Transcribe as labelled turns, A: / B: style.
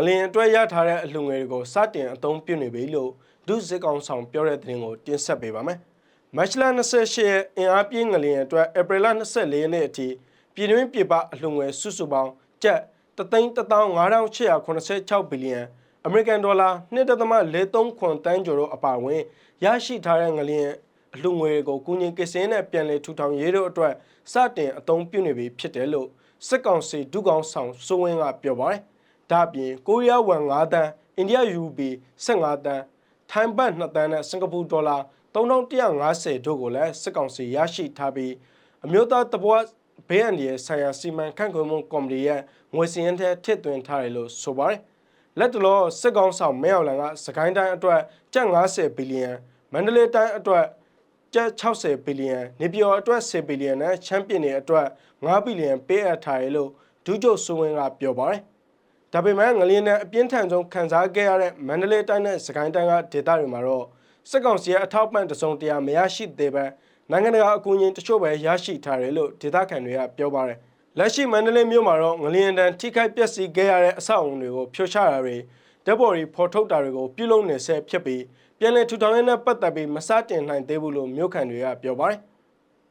A: ငလင်အတွက်ရထားတဲ့အလှူငွေတွေကိုစတင်အသုံးပြုနေပြီလို့ဒုစစ်ကောင်ဆောင်ပြောတဲ့သတင်းကိုတင်ဆက်ပေးပါမယ်။မတ်လ28ရက်အင်အားပြင်းငလင်အတွက်ဧပြီလ24ရက်နေ့အထိပြည်တွင်းပြည်ပအလှူငွေစုစုပေါင်းကျပ်3,5886ဘီလီယံအမေရိကန်ဒေါ်လာ1.43တန်းကျော်တို့အပါအဝင်ရရှိထားတဲ့ငလျင်အလှငွေတွေကိုကုငင်ကစင်းနဲ့ပြန်လည်ထူထောင်ရေးတို့အတွက်စတင်အသုံးပြုနေပြီဖြစ်တယ်လို့စစ်ကောင်စီဒုကောင်ဆောင်စိုးဝင်းကပြောပါတယ်။ ဒါ့အပြင်ကိုရီးယားဝမ်9တန်းအိန္ဒိယယူဘီ15တန်းထိုင်းဘတ်2တန်းနဲ့စင်ကာပူဒေါ်လာ3150တို့ကိုလည်းစစ်ကောင်စီရရှိထားပြီးအမျိုးသားတပွားဘေးအန္တရာယ်ဆိုင်ရာစီမံခန့်ခွဲမှုကော်မတီရဲ့ငွေစည်းရင်းထဲထည့်သွင်းထားတယ်လို့ဆိုပါတယ်။လက်တလောစစ်ကောင်ဆောင်မဲအောင်လန်ကစကိုင်းတိုင်းအတွက်ကျပ်90ဘီလီယံမန္တလေးတိုင်းအတွက်ကျပ်60ဘီလီယံနေပြည်တော်အတွက်10ဘီလီယံနဲ့ချမ်းပြည်နယ်အတွက်9ဘီလီယံပေးအပ်ထားတယ်လို့ဒုချုပ်စိုးဝင်းကပြောပါတယ်။ ဒါပေမဲ့ငလျင်နဲ့အပြင်းထန်ဆုံးခံစားခဲ့ရတဲ့မန္တလေးတိုင်းနဲ့စကိုင်းတိုင်းကဒေသတွေမှာတော့စစ်ကောင်စီရဲ့အထောက်ပံ့တစုံတရာမရရှိသေးပဲနိုင်ငံတကာအကူအညီတချို့ပဲရရှိထားတယ်လို့ဒေသခံတွေကပြောပါတယ်။လက်ရှိမန္တလေးမြို့မှာတော့ငလျင်တန်ထိခိုက်ပျက်စီးခဲ့ရတဲ့အဆောက်အုံတွေကိုဖျက်ချတာတွေဓာတ်ပေါ်တွေဖော်ထုတ်တာတွေကိုပြုလုပ်နေဆဲဖြစ်ပြီးပြည်내ထူထောင်ရေးနဲ့ပတ်သက်ပြီးမစတင်နိုင်သေးဘူးလို့မြို့ခံတွေကပြောပါတယ်။